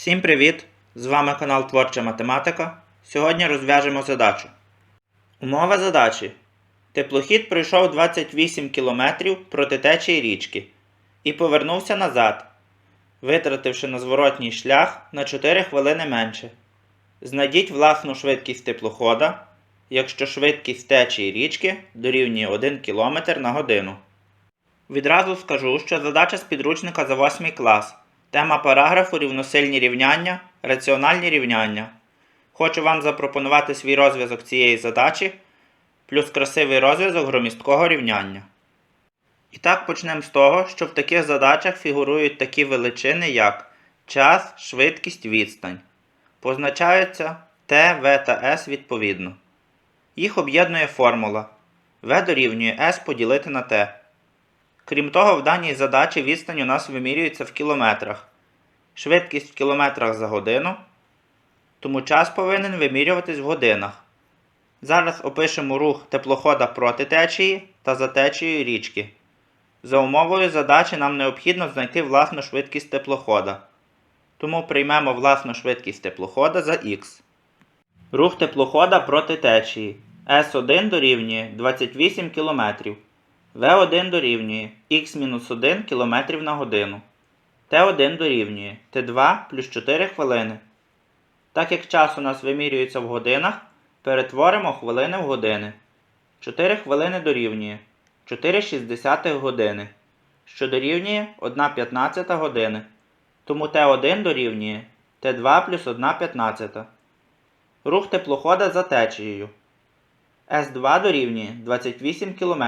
Всім привіт! З вами канал Творча Математика. Сьогодні розв'яжемо задачу. Умова задачі. Теплохід пройшов 28 км проти течії річки і повернувся назад, витративши на зворотній шлях на 4 хвилини менше. Знайдіть власну швидкість теплохода, якщо швидкість течії річки дорівнює 1 км на годину. Відразу скажу, що задача з підручника за 8 клас. Тема параграфу рівносильні рівняння, раціональні рівняння. Хочу вам запропонувати свій розв'язок цієї задачі, плюс красивий розв'язок громісткого рівняння. І так почнемо з того, що в таких задачах фігурують такі величини, як час, швидкість, відстань. Позначаються T, V та S відповідно. Їх об'єднує формула V дорівнює S поділити на T. Крім того, в даній задачі відстань у нас вимірюється в кілометрах. Швидкість в кілометрах за годину, тому час повинен вимірюватись в годинах. Зараз опишемо рух теплохода проти течії та за течією річки. За умовою задачі нам необхідно знайти власну швидкість теплохода. Тому приймемо власну швидкість теплохода за х. Рух теплохода проти течії. С1 дорівнює 28 км. В1 дорівнює х-1 км на годину. Т1 дорівнює Т2 плюс 4 хвилини. Так як час у нас вимірюється в годинах, перетворимо хвилини в години. 4 хвилини дорівнює 4,6 години, що дорівнює 1,15 години. Тому Т1 дорівнює Т2 плюс 1,15. Рух теплохода за течією. С2 дорівнює 28 км.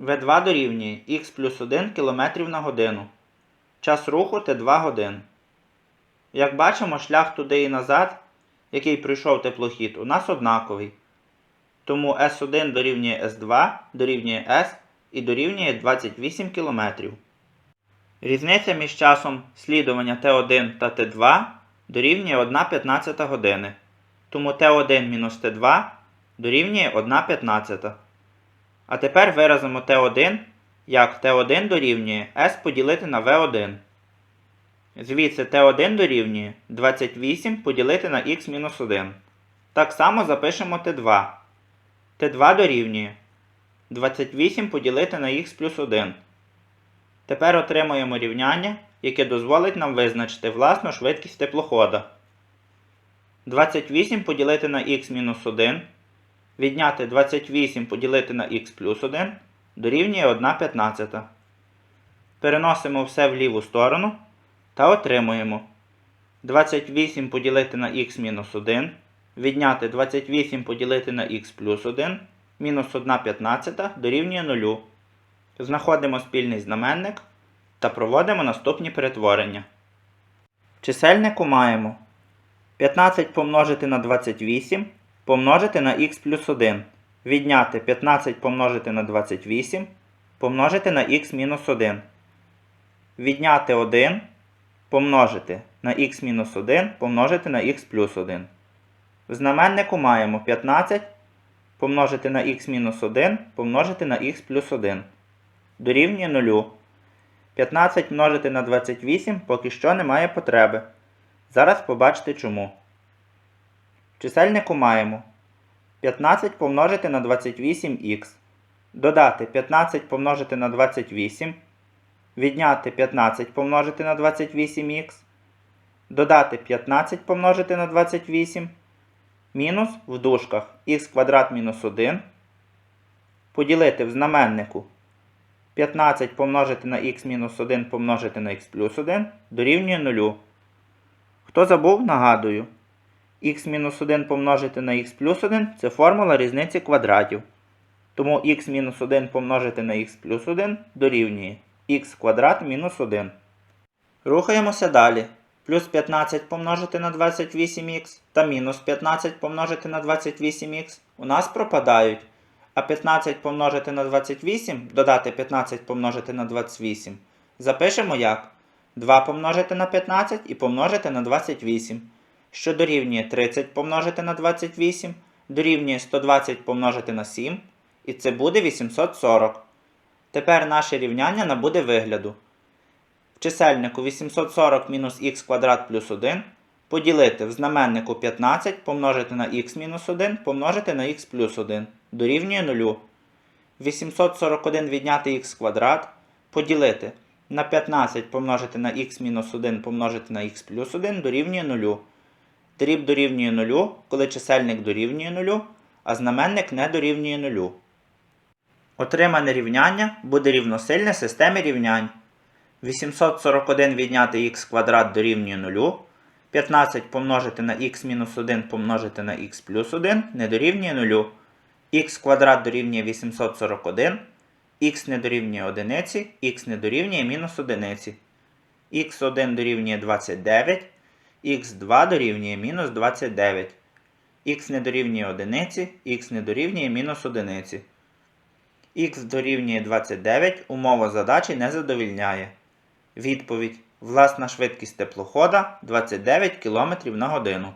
В2 дорівнює х плюс 1 км на годину. Час руху Т2 годин. Як бачимо, шлях туди і назад, який пройшов теплохід, у нас однаковий. Тому С1 дорівнює С2 дорівнює С і дорівнює 28 км. Різниця між часом слідування Т1 та Т2 дорівнює 1,15 години. Тому Т1 мінус Т2 дорівнює 1,15. А тепер виразимо Т1 як Т1 дорівнює S поділити на В1. Звідси Т1 дорівнює 28 поділити на х-1. Так само запишемо Т2. Т2 дорівнює 28 поділити на х плюс 1. Тепер отримуємо рівняння, яке дозволить нам визначити власну швидкість теплохода. 28 поділити на х-1. Відняти 28 поділити на х плюс 1 дорівнює 1,15. Переносимо все в ліву сторону та отримуємо 28 поділити на х-1, відняти 28 поділити на х плюс 1, мінус 1,15 дорівнює 0. Знаходимо спільний знаменник та проводимо наступні перетворення. Чисельнику маємо 15 помножити на 28 помножити на х плюс 1. Відняти 15 помножити на 28 помножити на х мінус 1. Відняти 1 помножити на х мінус 1 помножити на х плюс 1. В знаменнику маємо 15 помножити на х мінус 1 помножити на х плюс 1. Дорівнює 0. 15 множити на 28 поки що немає потреби. Зараз побачите чому. Чисельнику маємо 15 помножити на 28х. Додати 15 помножити на 28. Відняти 15 помножити на 28х. Додати 15 помножити на 28. Мінус в дужках х квадрат мінус 1. Поділити в знаменнику 15 помножити на х мінус 1 помножити на х плюс 1 дорівнює 0. Хто забув, нагадую х-1 помножити на х плюс 1 це формула різниці квадратів. Тому х-1 помножити на х плюс 1 дорівнює х квадрат мінус 1. Рухаємося далі. Плюс 15 помножити на 28х та мінус 15 помножити на 28х у нас пропадають. А 15 помножити на 28 додати 15 помножити на 28. Запишемо як? 2 помножити на 15 і помножити на 28 що дорівнює 30 помножити на 28, дорівнює 120 помножити на 7, і це буде 840. Тепер наше рівняння набуде вигляду. В чисельнику 840 мінус х квадрат плюс 1 поділити в знаменнику 15 помножити на х мінус 1 помножити на х плюс 1 дорівнює 0. 841 відняти х квадрат поділити на 15 помножити на х мінус 1 помножити на х плюс 1 дорівнює 0. Дріб дорівнює 0, коли чисельник дорівнює 0, а знаменник не дорівнює 0. Отримане рівняння буде рівносильне системі рівнянь. 841 відняти х квадрат дорівнює 0. 15 помножити на х мінус 1 помножити на х плюс 1 не дорівнює 0. х квадрат дорівнює 841, х не дорівнює 1, х не дорівнює мінус 1. х1 дорівнює 29, х2 дорівнює мінус 29. х не дорівнює 1, х не дорівнює мінус 1. х дорівнює 29, умова задачі не задовільняє. Відповідь. Власна швидкість теплохода 29 км на годину.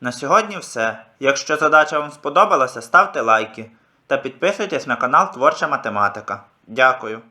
На сьогодні все. Якщо задача вам сподобалася, ставте лайки та підписуйтесь на канал Творча Математика. Дякую.